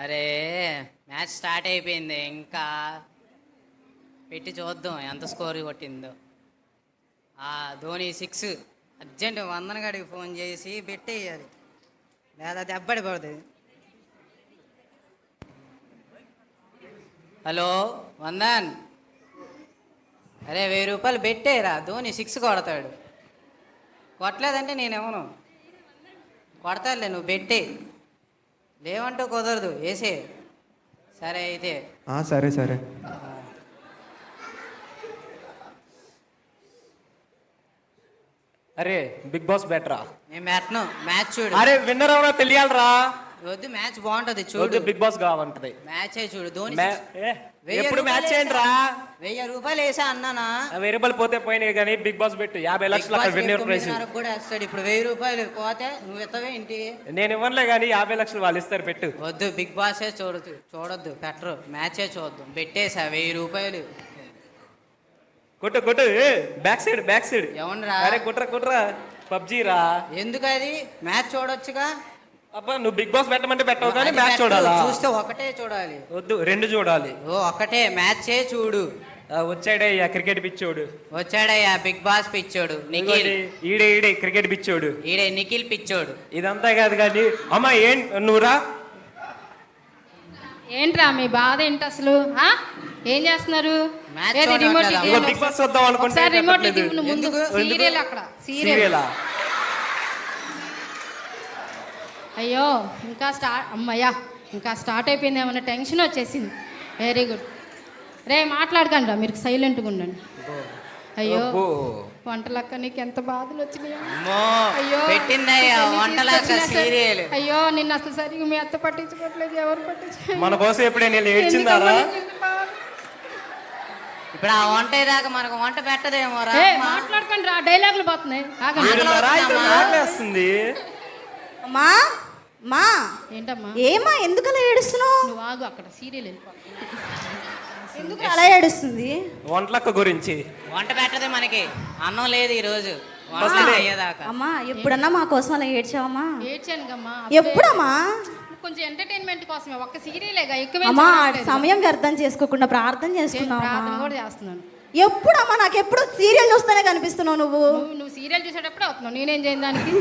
అరే match start అయిపోయింది ఇంకా పెట్టి చూద్దాం ఎంత స్కోర్ కొట్టిందో. ఆ ధోని సిక్స్. అర్జెంట్ వందన గడికి ఫోన్ చేసి పెట్టేయాలి. లేదా దెబ్బడి పడుతుంది. హలో వందన్. అరే వెయ్యి రూపాయలు పెట్టేరా ధోని సిక్స్ కొడతాడు. కొట్టలేదంటే నేనేమను? కొడతాడులే నువ్వు పెట్టే లేవంటూ కుదరదు వేసే. సరే అయితే. ఆ, సరే సరే. అరే బిగ్ బాస్ బెటరా? నేను పెట్టను మ్యాచ్ చూడు. అరే విన్నర్ ఎవరో తెలియాలరా. వద్దు మ్యాచ్ బాగుంటది చూడు. బిగ్ బాస్ కావంటది మ్యాచ్ చూడు ధోని ఎప్పుడు మ్యాచ్ రా. వెయ్యి రూపాయలు వేసా అన్నానా? వెయ్యి రూపాయలు పోతే పోయినాయి కానీ బిగ్ బాస్ పెట్టు. యాభై లక్షలు అక్కడ విన్నర్ ప్రైస్ కూడా వేస్తాడు. ఇప్పుడు వెయ్యి రూపాయలు పోతే నువ్వు ఎత్తవే ఇంటికి? నేను ఇవ్వనులే కానీ యాభై లక్షలు వాళ్ళు ఇస్తారు పెట్టు. వద్దు బిగ్ బాసే చూడదు చూడొద్దు పెట్టరు. మ్యాచే చూద్దాం పెట్టేసా వెయ్యి రూపాయలు. కొట్టు కొట్టు బ్యాక్ సైడ్ బ్యాక్ సైడ్. ఎవనరా అరే కుట్రా కుట్రా. పబ్జీ రా ఎందుకు అది మ్యాచ్ చూడొచ్చుగా? అబ్బా నువ్వు బిగ్ బాస్ పెట్టమంటే పెట్టవు కానీ మ్యాచ్. చూడాలా? చూస్తే ఒకటే చూడాలి. వద్దు రెండు చూడాలి. ఓ ఒకటే మ్యాచే చూడు. ఆ, వచ్చాడే ఆ క్రికెట్ పిచ్చోడు. వచ్చాడయ్యా బిగ్ బాస్ పిచ్చోడు నిఖిల్. ఈడే ఈడే క్రికెట్ పిచ్చోడు. ఈడే నిఖిల్ పిచ్చోడు. ఇదంతా కాదు కానీ అమ్మా ఏం నువ్వురా ఏంట్రా మీ బాధ ఏంటి అసలు? ఏం చేస్తున్నారు? రిమోట్ రిమోట్ ముందు? సీరియల్ అక్కడ సీరియల్ సీరియలా అయ్యో ఇంకా స్టార్ట్ అమ్మయ్యా ఇంకా స్టార్ట్ అయిపోయింది ఏమన్నా టెన్షన్ వచ్చేసింది. వెరీ గుడ్ రే మాట్లాడకండి రా మీరు సైలెంట్గా ఉండండి. అయ్యో. వంటలక్క నీకు ఎంత బాధలు వచ్చినాయో. అమ్మో అయ్యో నిన్ను అసలు సరిగ్గా మీ అత్త పట్టించుకోవట్లేదు ఎవరు పట్టించుకోవట్లేదు. మన కోసం ఎప్పుడైనా వీళ్ళు ఏడ్చిందారా? ఇప్పుడు ఆ వంట దాకా మనకు వంట పెట్టదేమోరా ఏ మాట్లాడకండి రా డైలాగులు పోతున్నాయి. అమ్మా. మా ఏంటమ్మా? ఏమా ఎందుకలా ఏడుస్తున్నావు? నువ్వు ఆగు అక్కడ సీరియల్ ఎందుకు అలా ఏడుస్తుంది? వంటలక్క గురించి. వంట పెట్టదే మనకి. అన్నం లేదు ఈ రోజు అమ్మా ఎప్పుడన్నా మా కోసం అలా ఏడ్చావమ్మా? ఏడ్చాను కమ్మా. ఎప్పుడమ్మా? కొంచెం ఎంటర్టైన్మెంట్ కోసమే ఒక్క సీరియలేగా ఎక్కువ అమ్మా సమయం వ్యర్థం చేసుకోకుండా ప్రార్థన చేసుకున్నావా? ప్రార్థన కూడా చేస్తున్నాను. ఎప్పుడమ్మా నాకు ఎప్పుడు సీరియల్ చూస్తేనే కనిపిస్తున్నావు నువ్వు? నువ్వు నువ్వు సీరియల్ చూసేటప్పుడు అవుతున్నావు. నేనేం చేయను దానికి?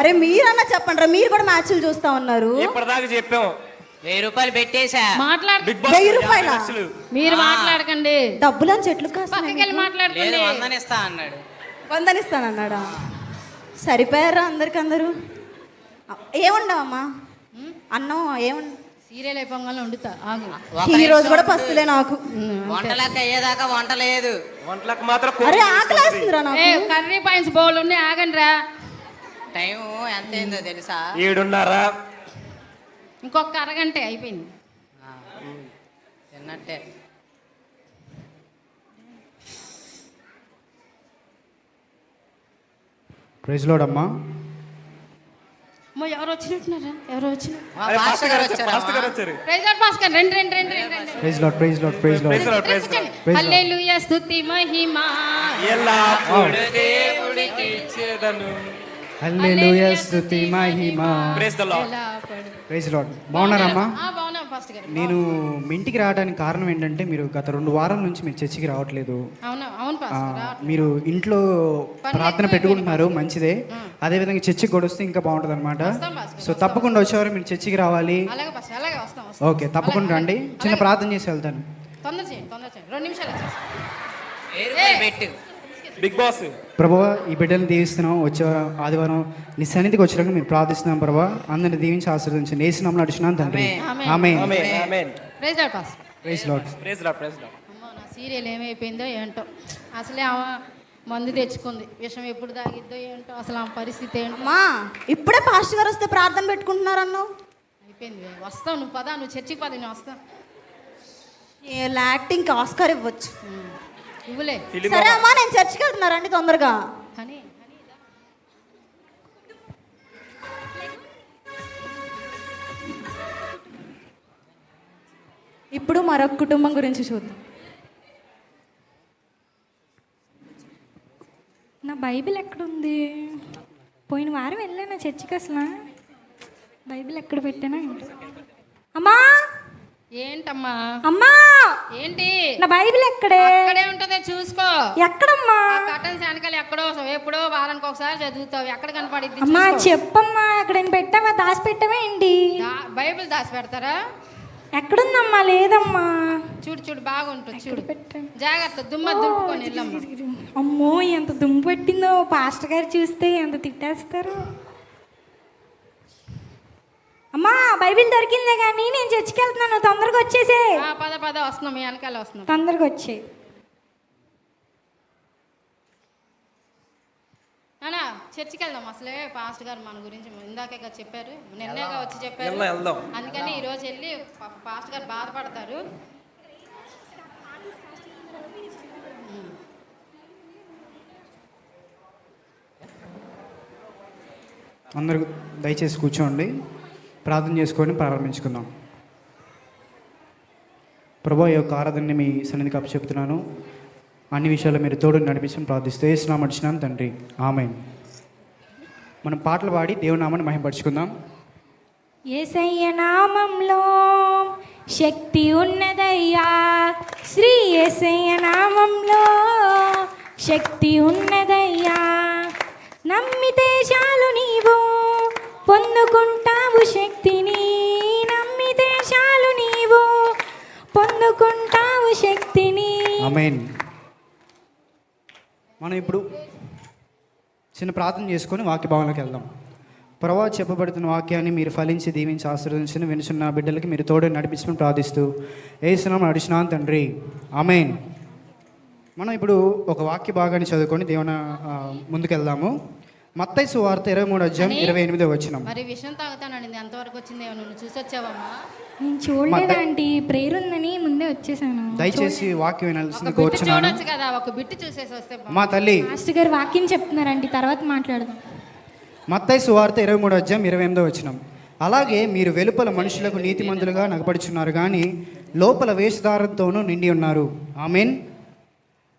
అరే మీరన్నా చెప్పండి రా మీరు కూడా మ్యాచ్లు చూస్తా ఉన్నారు. ఇప్పటిదాకా చెప్పాం వెయ్యి రూపాయలు పెట్టేశా. మాట్లాడ. బిగ్ బాస్ వెయ్యి యాభై రూపాయలా? లక్షలు. మీరు మాట్లాడకండి. డబ్బులని చెట్లు కాస్త పక్కకి వెళ్ళి లేదు మాట్లాడుకోండి. వందనిస్తా అన్నాడు. వందనిస్తానన్నాడా? సరిపోయారా అందరికి అందరూ ఏముండవమ్మా? అన్నం ఏముండ? సీరియల్ అయిపోగానే వండుతా ఆగు. ఒక ఈ రోజు కూడా. పస్తులే నాకు. వంటలక్క అయ్యేదాకా వంట లేదు. వంటలకు మాత్రం అరే ఏ కర్రీ పాయింట్స్ బౌల్ ఉన్నాయి ఆగండి రా టైం ఎంత అయిందో తెలుసా? ఏడున్నారా? ఇంకొక అరగంట అయిపోయింది. తిన్నట్టే. ప్రైజ్ లోడమ్మా అమ్మో. ఎవరు వచ్చినట్టున్నారా? ఎవరు వచ్చినారు మా అరే, పాస్టర్ పాస్టర్ గారు గారు వచ్చారు, వచ్చారమ్మా. పాస్టర్ గారు వచ్చారు. ప్రైజ్ పాస్ కానీ రెండు రెండు రెండు రెండు రెండు. Praise lord praise lord praise lord praise lord, praise lord. Praise hallelujah స్తుతి మహిమా. ఎల్లప్పుడు దేవుడికి ఇచ్చేదను. హల్లెలూయా స్తుతి మహిమ. Praise the lord praise lord బాగున్నారమ్మా? ఆ, బాగున్నాం ఫస్ట్ గారు. నేను మీ ఇంటికి రావడానికి కారణం ఏంటంటే మీరు గత రెండు వారాల నుంచి మీరు చర్చికి రావట్లేదు. అవును అవును ఆ, పాస్టర్ రా. మీరు ఇంట్లో ప్రార్థన పెట్టుకుంటున్నారు మంచిదే. అదేవిధంగా చర్చికి కూడా వస్తే ఇంకా బాగుంటుంది అనమాట సో తప్పకుండా వచ్చేవారు మీరు చర్చికి రావాలి. ఓకే తప్పకుండా రండి. చిన్న ప్రార్థన చేసి వెళ్తాను. తొందర చేయండి తొందర చేయండి. రెండు నిమిషాలు పెట్టు. Big boss. ప్రభా ఈ బిడ్డలను దీవిస్తున్నాం. వచ్చే ఆదివారం నీ సన్నిధికి వచ్చినాక మీరు ప్రార్థిస్తున్నాం ప్రభా. అందరిని దీవించి ఆశీర్వదించండి. వేసినాం నడుచున్నాం తండ్రి. ఆమేన్. ఆమె praise praise lord. Praise praise అమ్మో నా సీరియల్ ఏమైపోయిందో ఏంటో. అసలే ఆమె మందు తెచ్చుకుంది. విషం ఎప్పుడు తాగిద్దో ఏంటో అసలు ఆమె పరిస్థితి ఏంటో. అమ్మా ఇప్పుడే పాస్టర్ గారు వస్తే ప్రార్థన పెట్టుకుంటున్నారన్నావు అయిపోయింది. వస్తావు నువ్వు పదా నువ్వు చర్చికి పద నేను వస్తా యాక్టింగ్ ఆస్కార్ ఇవ్వచ్చు. సరే అమ్మా నేను చర్చికి వెళ్తున్నారండి తొందరగా. హనీ. హనీ దా. ఇప్పుడు మరొక కుటుంబం గురించి చూద్దాం. నా బైబిల్ ఎక్కడుంది? పోయిన వారం వెళ్ళాను చర్చికి అసలు. బైబిల్ ఎక్కడ పెట్టానా. అమ్మా! ఏంటమ్మా? అమ్మా! ఏంటి? నా బైబిల్ ఎక్కడే? అక్కడే ఉంటదే చూసుకో. ఎక్కడమ్మా? కటన్ వెనకాల ఎక్కడో ఎప్పుడో వారానికి ఒకసారి చదువుతావు. ఎక్కడ కనపడిద్ది అమ్మా. చెప్పమ్మా ఎక్కడ పెట్టావా? దాచి పెట్టావా ఏంటి బైబిల్ దాచి పెడతారా ఎక్కడుందమ్మా? లేదమ్మా. చూడు చూడు బాగుంటుంది చూడు. జాగ్రత్త దుమ్మ వెళ్ళమ్మా. అమ్మో ఎంత దుమ్ము పట్టిందో. పాస్టర్ గారు చూస్తే ఎంత తిట్టేస్తారు. అమ్మా బైబిల్ దొరికిందే కానీ నేను చర్చికి వెళ్తున్నాను తొందరగా వచ్చేసే. ఆ, పద పద వస్తున్నాం మీ వెనకాల వస్తున్నాం. తొందరగా వచ్చే. నానా చర్చికి వెళ్దాం. అసలే పాస్ట్ గారు మన గురించి ఇందాకే చెప్పారు. నిన్నేగా వచ్చి చెప్పారు. అందుకని ఈ రోజు వెళ్ళి పాస్ట్ గారు బాధపడతారు. అందరూ దయచేసి కూర్చోండి. ప్రార్థన చేసుకొని ప్రారంభించుకుందాం. ప్రభా యొక్క ఆరాధనని మీ సన్నిధికి అప్పు చెప్తున్నాను అన్ని విషయాలు మీరు తోడు నడిపించడం ప్రార్థిస్తే స్నామం తండ్రి. ఆమె మనం పాటలు పాడి దేవునామాన్ని మహింపరుచుకుందాం. ఏసయ్య నామంలో శక్తి ఉన్నదయ్యా. శ్రీ ఏసయ్య నామంలో శక్తి ఉన్నదయ్యా. నమ్మితే చాలు నీవు ప్రభు శక్తిని నమ్మితే చాలు నీవు పొందుకుంటావు శక్తిని. ఆమెన్. మనం ఇప్పుడు చిన్న ప్రార్థన చేసుకొని వాక్య భావనలోకి వెళ్దాం. ప్రభా చెప్పబడుతున్న వాక్యాన్ని మీరు ఫలించి దీవించి ఆశీర్వదించిన వినుచున్న బిడ్డలకి మీరు తోడు నడిపించమని ప్రార్థిస్తూ ఏసునామని అడిచినాను తండ్రి. ఆమెన్. మనం ఇప్పుడు ఒక వాక్య భాగాన్ని చదువుకొని దేవుని ముందుకెళ్దాము. మత్తయి సువార్త ఇరవై మూడు అధ్యాయం ఇరవై ఎనిమిదో వచ్చినాం మరి విషయం తాగుతానండి ఎంతవరకు వచ్చిందేమో నువ్వు చూసి వచ్చావమ్మా నేను చూడలేదండి ప్రేయర్ ఉందని ముందే వచ్చేసాను. దయచేసి వాక్యం వినాల్సింది కోరుచున్నాను. చూడొచ్చు కదా ఒక బిట్టు చూసేసి వస్తే. మా తల్లి. మాస్టర్ గారు వాక్యం చెప్తున్నారండి తర్వాత మాట్లాడదాం. మత్తయి సువార్త ఇరవై మూడు అధ్యాయం ఇరవై ఎనిమిదో వచ్చినాం అలాగే మీరు వెలుపల మనుషులకు నీతిమంతులుగా నగపడుచున్నారు కానీ లోపల వేషధారణతోనూ నిండి ఉన్నారు. ఆమెన్.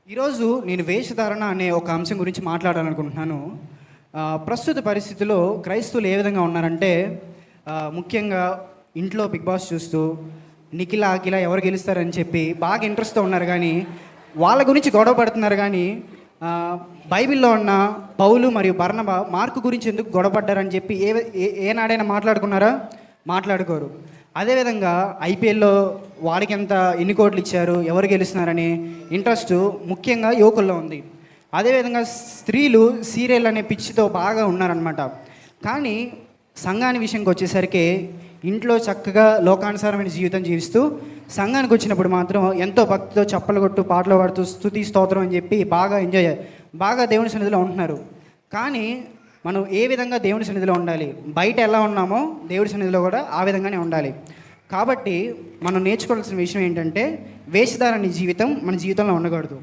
ఈరోజు నేను వేషధారణ అనే ఒక అంశం గురించి మాట్లాడాలనుకుంటున్నాను. ప్రస్తుత పరిస్థితిలో క్రైస్తవులు ఏ విధంగా ఉన్నారంటే ముఖ్యంగా ఇంట్లో బిగ్ బాస్ చూస్తూ నిఖిల అఖిల ఎవరు గెలుస్తారని చెప్పి బాగా ఇంట్రెస్ట్తో ఉన్నారు కానీ వాళ్ళ గురించి గొడవ పడుతున్నారు కానీ బైబిల్లో ఉన్న పౌలు మరియు బర్ణబ మార్కు గురించి ఎందుకు గొడవపడ్డారని చెప్పి ఏ ఏ- ఏనాడైనా మాట్లాడుకున్నారా? మాట్లాడుకోరు. అదేవిధంగా ఐపీఎల్లో వాడికి ఎంత ఎన్ని కోట్లు ఇచ్చారు ఎవరు గెలుస్తున్నారని ఇంట్రెస్ట్ ముఖ్యంగా యువకుల్లో ఉంది. అదేవిధంగా స్త్రీలు సీరియల్ అనే పిచ్చితో బాగా ఉన్నారనమాట కానీ సంఘాని విషయంకి వచ్చేసరికి ఇంట్లో చక్కగా లోకానుసారమైన జీవితం జీవిస్తూ సంఘానికి వచ్చినప్పుడు మాత్రం ఎంతో భక్తితో చప్పలు కొట్టు పాటలు పాడుతూ స్థుతి స్తోత్రం అని చెప్పి బాగా ఎంజాయ్ బాగా దేవుని సన్నిధిలో ఉంటున్నారు. కానీ మనం ఏ విధంగా దేవుని సన్నిధిలో ఉండాలి? బయట ఎలా ఉన్నామో దేవుడి సన్నిధిలో కూడా ఆ విధంగానే ఉండాలి. కాబట్టి మనం నేర్చుకోవాల్సిన విషయం ఏంటంటే వేషధారని జీవితం మన జీవితంలో ఉండకూడదు.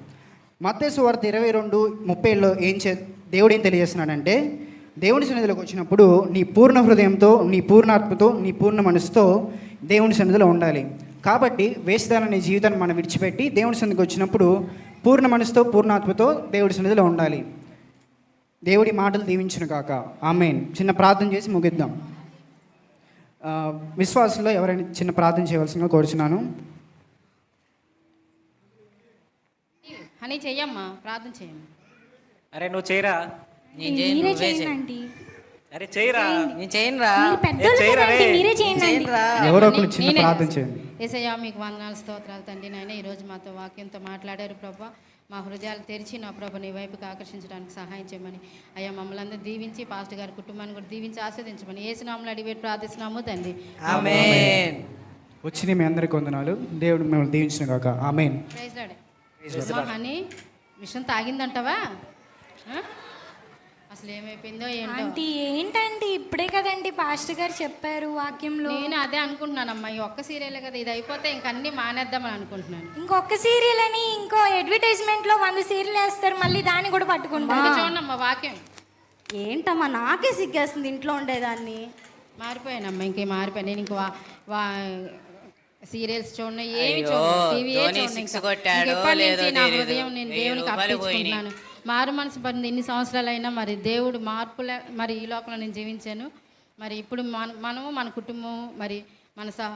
మత్తేసు వార్త ఇరవై రెండు ముప్పైలో ఏం చే దేవుడు ఏం తెలియజేస్తున్నాడంటే దేవుని సన్నిధిలోకి వచ్చినప్పుడు నీ పూర్ణ హృదయంతో నీ పూర్ణాత్మతో నీ పూర్ణ మనసుతో దేవుని సన్నిధిలో ఉండాలి. కాబట్టి వేషధారణ అనే జీవితాన్ని మనం విడిచిపెట్టి దేవుని సన్నిధికి వచ్చినప్పుడు పూర్ణ మనసుతో పూర్ణాత్మతో దేవుడి సన్నిధిలో ఉండాలి. దేవుడి మాటలు దీవించును కాక ఆమెన్. చిన్న ప్రార్థన చేసి ముగిద్దాం. విశ్వాసంలో ఎవరైనా చిన్న ప్రార్థన చేయవలసిందిగా కోరుచున్నాను. హనీ చెయ్యమ్మా ప్రార్థన చెయ్యమ్మా. అరే నువ్వు చేయరా? నేను చేయను మీరే నువ్వే చేయండి చేయి. ఆంటీ అరే చేయరా? నేను చేయనురా. మీరు పెద్దోళ్ళు చేయరా? కదండి, రే? మీరే చేయండి ఆంటీ. చేయనురా. ఎవరో ఒకరు చిన్న నేనే. ప్రార్థన చేయండి. ఏసయ్యా మీకు వందనాలు స్తోత్రాలు తండ్రి నాయన. ఈరోజు మాతో వాక్యంతో మాట్లాడారు ప్రభా. మా హృదయాలు తెరిచి నా ప్రభ నీ వైపుకి ఆకర్షించడానికి సహాయం చేయమని. అయ్యా మమ్మల్ని అందరూ దీవించి పాస్టర్ గారి కుటుంబాన్ని కూడా దీవించి ఆస్వాదించమని ఏసునామలు అడిగి ప్రార్థిస్తున్నాము తండ్రి. ఆమేన్. వచ్చిన మీ అందరికి వందనాలు. దేవుడు మిమ్మల్ని దీవించిన కాక ఆమెన్. ప్రైజ్ లాడే. హనీ? విషయం తాగిందంటావా? అసలు ఏమైపోయిందో ఏంటో. ఏంటండి? ఇప్పుడే కదండి పాస్టర్ గారు చెప్పారు వాక్యంలో. నేను అదే అనుకుంటున్నానమ్మా ఈ ఒక్క సీరియల్ కదా ఇది అయిపోతే ఇంక అన్ని మానేద్దామని అనుకుంటున్నాను. ఇంకొక సీరియల్ అని ఇంకో అడ్వర్టైజ్మెంట్లో వంద సీరియల్ వేస్తారు మళ్ళీ దాన్ని కూడా పట్టుకుంటారు చూడమ్మా వాక్యం. ఏంటమ్మా నాకే సిగ్గేస్తుంది ఇంట్లో ఉండేదాన్ని. మారిపోయానమ్మా ఇంకే మారిపోయాను. నేను ఇంక వా- వా సీరియల్స్ చూడను ఏమి అర్పించుకుంటున్నాను. మారు మనసు పడింది ఎన్ని సంవత్సరాలైనా మరి దేవుడు మార్పుల మరి ఈ లోపల నేను జీవించాను. మరి ఇప్పుడు మన మనము మన కుటుంబం మరి మన సహ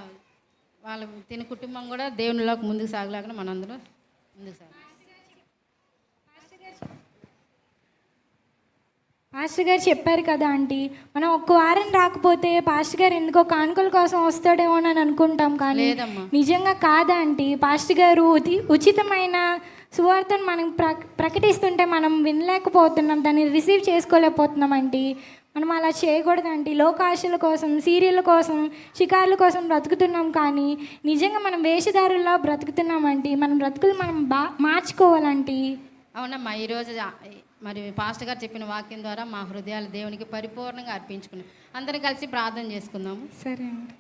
వాళ్ళ తిన కుటుంబం కూడా దేవునిలోకి ముందుకు సాగలాగా మనందరం ముందుకు సాగాలి పాస్టర్ గారు చెప్పారు కదా ఆంటీ మనం ఒక్క వారం రాకపోతే పాస్టర్ గారు ఎందుకో కానుకల కోసం వస్తాడేమో అని అనుకుంటాం కానీ. నిజంగా కాదా ఆంటీ? పాస్టర్ గారు ఉచితమైన సువార్తను మనం ప్ర ప్రకటిస్తుంటే మనం వినలేకపోతున్నాం దాన్ని రిసీవ్ చేసుకోలేకపోతున్నాం ఆంటీ. మనం అలా చేయకూడదు ఆంటీ. లోకాశల కోసం సీరియల్ కోసం షికారుల కోసం బ్రతుకుతున్నాం కానీ నిజంగా మనం వేషధారుల్లో బ్రతుకుతున్నాం ఆంటీ. మన బ్రతుకులు మనం బా మార్చుకోవాలంటీ అవునమ్మా ఈరోజు మరి పాస్టర్ గారు చెప్పిన వాక్యం ద్వారా మా హృదయాలు దేవునికి పరిపూర్ణంగా అర్పించుకున్నాం అందరం కలిసి ప్రార్థన చేసుకుందాము. సరే అండి.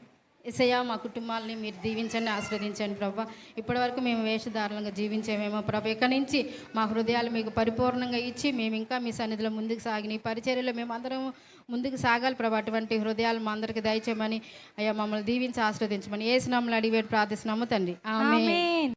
ఎసయ్యా మా కుటుంబాలని మీరు దీవించండి ఆస్వాదించండి ప్రభా. ఇప్పటివరకు మేము వేషధారణంగా జీవించేమేమో ప్రభా. ఇక్కడి నుంచి మా హృదయాలు మీకు పరిపూర్ణంగా ఇచ్చి మేము ఇంకా మీ సన్నిధిలో ముందుకు సాగిన ఈ పరిచర్యలో మేము అందరం ముందుకు సాగాలి ప్రభా. అటువంటి హృదయాలు మా అందరికి దయచేయమని అయ్యా మమ్మల్ని దీవించి ఆస్వాదించమని ఏ స్నామలు అడిగి ప్రార్థిస్తున్నాము తండ్రి. ఆమె